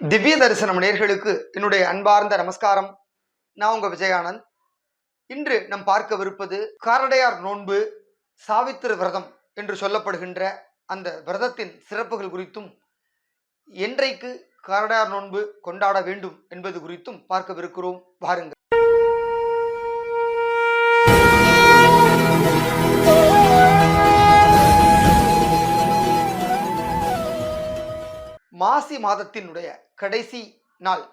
திவ்ய தரிசனம் நேர்களுக்கு என்னுடைய அன்பார்ந்த நமஸ்காரம். நான் உங்க விஜயானந்த். இன்று நாம் பார்க்கவிருப்பது காரடையார் நோன்பு சாவித்திரு விரதம் என்று சொல்லப்படுகின்ற அந்த விரதத்தின் சிறப்புகள் குறித்தும் என்றைக்கு காரடையார் நோன்பு கொண்டாட வேண்டும் என்பது குறித்தும் பார்க்கவிருக்கிறோம். வாருங்கள். மாசி மாதத்தினுடைய கடைசி நாள்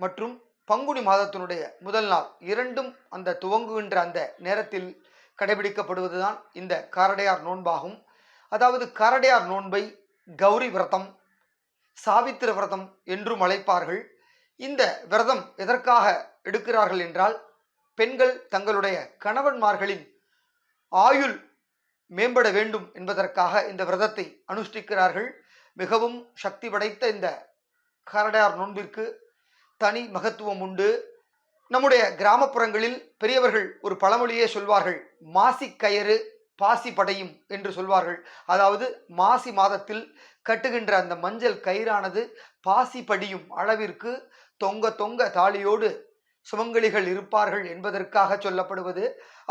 மற்றும் பங்குனி மாதத்தினுடைய முதல் நாள் இரண்டும் அந்த துவங்குகின்ற அந்த நேரத்தில் கடைபிடிக்கப்படுவதுதான் இந்த காரடையார் நோன்பாகும். அதாவது காரடையார் நோன்பை கௌரி விரதம் சாவித்திர விரதம் என்றும் அழைப்பார்கள். இந்த விரதம் எதற்காக எடுக்கிறார்கள் என்றால் பெண்கள் தங்களுடைய கணவன்மார்களின் ஆயுள் மேம்பட வேண்டும் என்பதற்காக இந்த விரதத்தை அனுஷ்டிக்கிறார்கள். மிகவும் சக்தி படைத்த இந்த கரடையார் நோன்பிற்கு தனி மகத்துவம் உண்டு. நம்முடைய கிராமப்புறங்களில் பெரியவர்கள் ஒரு பழமொழியே சொல்வார்கள் மாசி கயிறு பாசி படையும் என்று சொல்வார்கள். அதாவது மாசி மாதத்தில் கட்டுகின்ற அந்த மஞ்சள் கயிறானது பாசி படியும் அளவிற்கு தொங்க தொங்க தாலியோடு சுமங்கலிகள் இருப்பார்கள் என்பதற்காக சொல்லப்படுவது.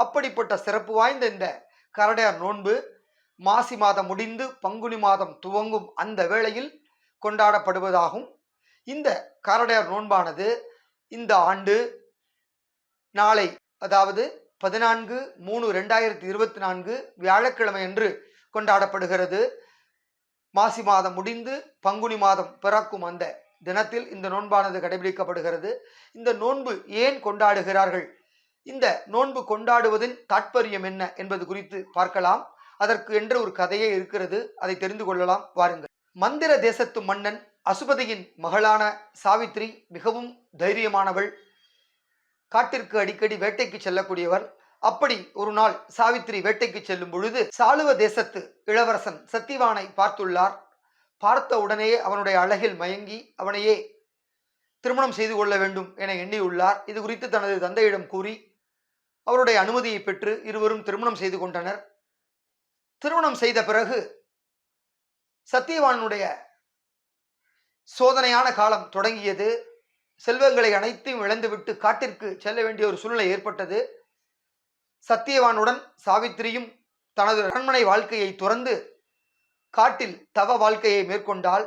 அப்படிப்பட்ட சிறப்பு வாய்ந்த இந்த கரடையார் நோன்பு மாசி மாதம் முடிந்து பங்குனி மாதம் துவங்கும் அந்த வேளையில் கொண்டாடப்படுவதாகும். இந்த காரடையார் நோன்பானது இந்த ஆண்டு நாளை அதாவது பதினான்கு மூணு ரெண்டாயிரத்தி இருபத்தி நான்கு வியாழக்கிழமை அன்று கொண்டாடப்படுகிறது. மாசி மாதம் முடிந்து பங்குனி மாதம் பிறக்கும் அந்த தினத்தில் இந்த நோன்பானது கடைபிடிக்கப்படுகிறது. இந்த நோன்பு ஏன் கொண்டாடுகிறார்கள்? இந்த நோன்பு கொண்டாடுவதின் தாற்பயம் என்ன என்பது குறித்து பார்க்கலாம். அதற்கு என்று ஒரு கதையே இருக்கிறது. அதை தெரிந்து கொள்ளலாம். வாருங்கள். மந்திர தேசத்து மன்னன் அசுபதியின் மகளான சாவித்ரி மிகவும் தைரியமானவள். காட்டிற்கு அடிக்கடி வேட்டைக்கு செல்லக்கூடியவர். அப்படி ஒரு நாள் சாவித்ரி வேட்டைக்கு செல்லும் பொழுது சாளுவ தேசத்து இளவரசன் சத்திவானை பார்த்துள்ளார். பார்த்த உடனேயே அவனுடைய அழகில் மயங்கி அவனையே திருமணம் செய்து கொள்ள வேண்டும் என எண்ணியுள்ளார். இது குறித்து தனது தந்தையிடம் கூறி அவருடைய அனுமதியை பெற்று இருவரும் திருமணம் செய்து கொண்டனர். திருமணம் செய்த பிறகு சத்தியவானுடைய சோதனையான காலம் தொடங்கியது. செல்வங்களை அனைத்தையும் இழந்துவிட்டு காட்டிற்கு செல்ல வேண்டிய ஒரு சூழ்நிலை ஏற்பட்டது. சத்தியவானுடன் சாவித்திரியும் தனது அரண்மனை வாழ்க்கையை துறந்து காட்டில் தவ வாழ்க்கையை மேற்கொண்டால்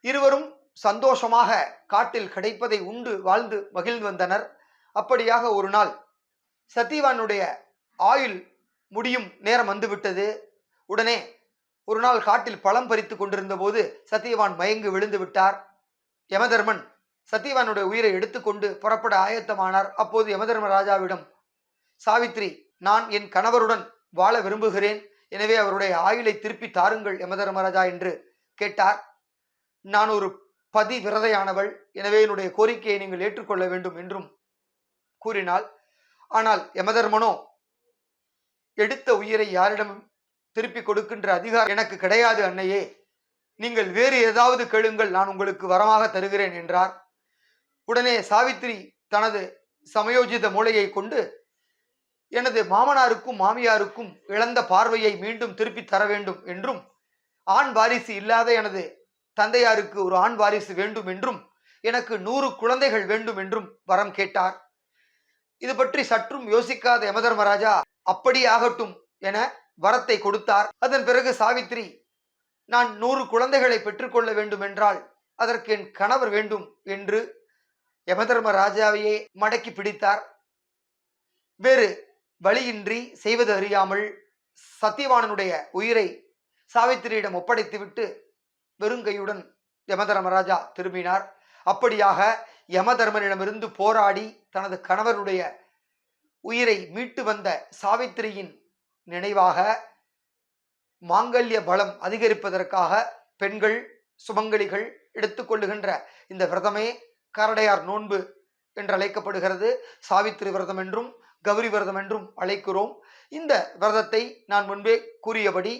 இருவரும் சந்தோஷமாக காட்டில் கிடைப்பதை உண்டு வாழ்ந்து மகிழ்ந்து வந்தனர். அப்படியாக ஒரு நாள் சத்தியவானுடைய ஆயுள் முடியும். நேரம் வந்துவிட்டது. உடனே ஒரு நாள் காட்டில் பழம் பறித்து கொண்டிருந்த போது சத்தியவான் மயங்கு விழுந்து விட்டார். யமதர்மன் சத்தியவானுடைய உயிரை எடுத்துக்கொண்டு புறப்பட ஆயத்தமானார். அப்போது யமதர்ம ராஜாவிடம் சாவித்ரி நான் என் கணவருடன் வாழ விரும்புகிறேன். எனவே அவருடைய ஆயுளை திருப்பி தாருங்கள் யமதர்மராஜா என்று கேட்டார். நான் ஒரு பதி விரதையானவள் எனவே என்னுடைய கோரிக்கையை நீங்கள் ஏற்றுக்கொள்ள வேண்டும் என்றும் கூறினாள். ஆனால் யமதர்மனோ எடுத்த உயிரை யாரிடமும் திருப்பி கொடுக்கின்ற அதிகாரம் எனக்கு கிடையாது அன்னையே. நீங்கள் வேறு ஏதாவது கேளுங்கள் நான் உங்களுக்கு வரமாக தருகிறேன் என்றார். உடனே சாவித்ரி தனது சமயோஜித மூளையை கொண்டு எனது மாமனாருக்கும் மாமியாருக்கும் இழந்த பார்வையை மீண்டும் திருப்பி தர வேண்டும் என்றும் ஆண் வாரிசு இல்லாத எனது தந்தையாருக்கு ஒரு ஆண் வாரிசு வேண்டும் என்றும் எனக்கு நூறு குழந்தைகள் வேண்டும் என்றும் வரம் கேட்டார். இது பற்றி சற்றும் யோசிக்காத யமதர்மராஜா அப்படியாகட்டும் என வரத்தை கொடுத்தார். அதன் பிறகு சாவித்ரி நான் நூறு குழந்தைகளை பெற்றுக்கொள்ள வேண்டும் என்றால் அதற்கு என் கணவர் வேண்டும் என்று யமதர்ம ராஜாவையே மடக்கி பிடித்தார். வேறு வழியின்றி செய்வது அறியாமல் சத்தியவானனுடைய உயிரை சாவித்திரியிடம் ஒப்படைத்துவிட்டு வெறுங்கையுடன் யமதர்மராஜா திரும்பினார். அப்படியாக யமதர்மனிடமிருந்து போராடி தனது கணவருடைய உயிரை மீட்டு வந்த சாவித்திரியின் நினைவாக மாங்கல்ய பலம் அதிகரிப்பதற்காக பெண்கள் சுமங்கலிகள் எடுத்துக்கொள்ளுகின்ற இந்த விரதமே கரடையார் நோன்பு என்று அழைக்கப்படுகிறது. சாவித்திரி விரதம் என்றும் கௌரி விரதம் என்றும் அழைக்கிறோம். இந்த விரதத்தை நான் முன்பே கூறியபடி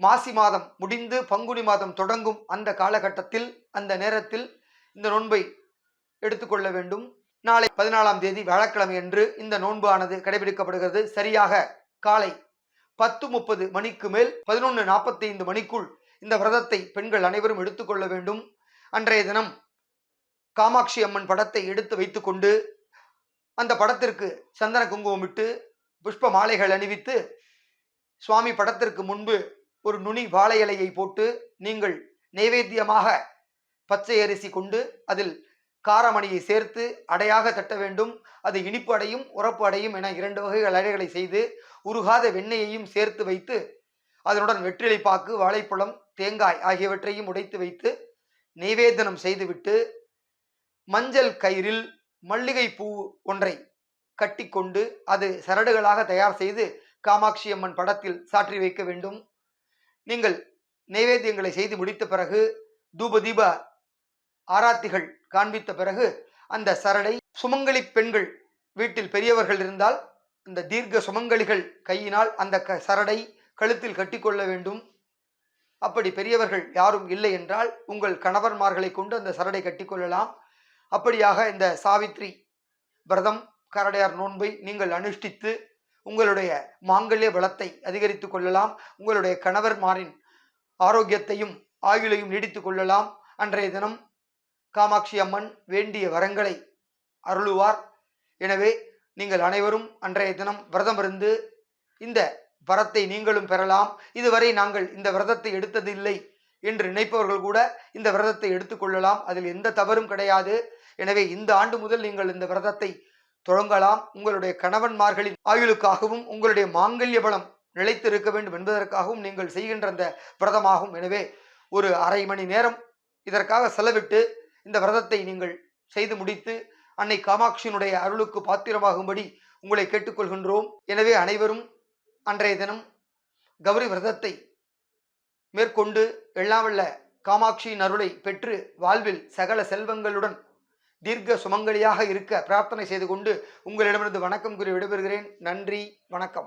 மாசி மாதம் முடிந்து பங்குனி மாதம் தொடங்கும் அந்த காலகட்டத்தில் அந்த நேரத்தில் இந்த நோன்பை எடுத்துக்கொள்ள வேண்டும். நாளை பதினாலாம் தேதி வியாழக்கிழமை அன்று இந்த நோன்பு ஆனது கடைபிடிக்கப்படுகிறது. சரியாக காலை பத்து முப்பது மணிக்கு மேல் பதினொன்று நாற்பத்தைந்து மணிக்குள் இந்த விரதத்தை பெண்கள் அனைவரும் எடுத்துக்கொள்ள வேண்டும். அன்றைய தினம் காமாட்சி அம்மன் படத்தை எடுத்து வைத்துக்கொண்டு அந்த படத்திற்கு சந்தன குங்குமமிட்டு புஷ்ப மாலைகள் அணிவித்து சுவாமி படத்திற்கு முன்பு ஒரு நுனி வாழை இலையை போட்டு நீங்கள் நைவேத்தியமாக பச்சை அரிசி கொண்டு அதில் காரமணியை சேர்த்து அடையாக தட்ட வேண்டும். அது இனிப்பு அடையும் உரப்பு அடையும் என இரண்டு வகைகள் அடைகளை செய்து உருகாத வெண்ணெயையும் சேர்த்து வைத்து அதனுடன் வெற்றிலை பாக்கு வாழைப்பழம் தேங்காய் ஆகியவற்றையும் உடைத்து வைத்து நைவேதனம் செய்துவிட்டு மஞ்சள் கயிறில் மல்லிகை பூ ஒன்றை கட்டிக்கொண்டு அது சரடுகளாக தயார் செய்து காமாட்சி அம்மன் படத்தில் சாற்றி வைக்க வேண்டும். நீங்கள் நைவேத்தியங்களை செய்து முடித்த பிறகு தூப தீப ஆராத்திகள் காண்பித்த பிறகு அந்த சரடை சுமங்கலி பெண்கள் வீட்டில் பெரியவர்கள் இருந்தால் இந்த தீர்க்க சுமங்கலிகள் கையினால் அந்த க சரடை கழுத்தில் கட்டிக்கொள்ள வேண்டும். அப்படி பெரியவர்கள் யாரும் இல்லை என்றால் உங்கள் கணவன்மார்களை கொண்டு அந்த சரடை கட்டிக்கொள்ளலாம். அப்படியாக இந்த சாவித்ரி விரதம் கரடையார் நோன்பை நீங்கள் அனுஷ்டித்து உங்களுடைய மாங்கல்ய பலத்தை அதிகரித்து கொள்ளலாம். உங்களுடைய கணவர்மாரின் ஆரோக்கியத்தையும் ஆயுளையும் நீடித்துக் கொள்ளலாம். அன்றைய தினம் காமாட்சி அம்மன் வேண்டிய வரங்களை அருளுவார். எனவே நீங்கள் அனைவரும் அன்றைய தினம் விரதம் இருந்து இந்த வரத்தை நீங்களும் பெறலாம். இதுவரை நாங்கள் இந்த விரதத்தை எடுத்ததில்லை என்று நினைப்பவர்கள் கூட இந்த விரதத்தை எடுத்துக்கொள்ளலாம் அதில் எந்த தவறும் கிடையாது. எனவே இந்த ஆண்டு முதல் நீங்கள் இந்த விரதத்தை தொடங்கலாம். உங்களுடைய கணவன்மார்களின் ஆயுளுக்காகவும் உங்களுடைய மாங்கல்ய பலம் நிலைத்திருக்க வேண்டும் என்பதற்காகவும் நீங்கள் செய்கின்ற அந்த விரதமாகும். எனவே ஒரு அரை மணி நேரம் இதற்காக செலவிட்டு இந்த விரதத்தை நீங்கள் செய்து முடித்து அன்னை காமாட்சியினுடைய அருளுக்கு பாத்திரமாகும்படி உங்களை கேட்டுக்கொள்கின்றோம். எனவே அனைவரும் அன்றைய தினம் கௌரி விரதத்தை மேற்கொண்டு எல்லாம் வல்ல காமாட்சியின் அருளை பெற்று வாழ்வில் சகல செல்வங்களுடன் தீர்க்க சுமங்கலியாக இருக்க பிரார்த்தனை செய்து கொண்டு உங்களிடமிருந்து வணக்கம் கூறி விடைபெறுகிறேன். நன்றி வணக்கம்.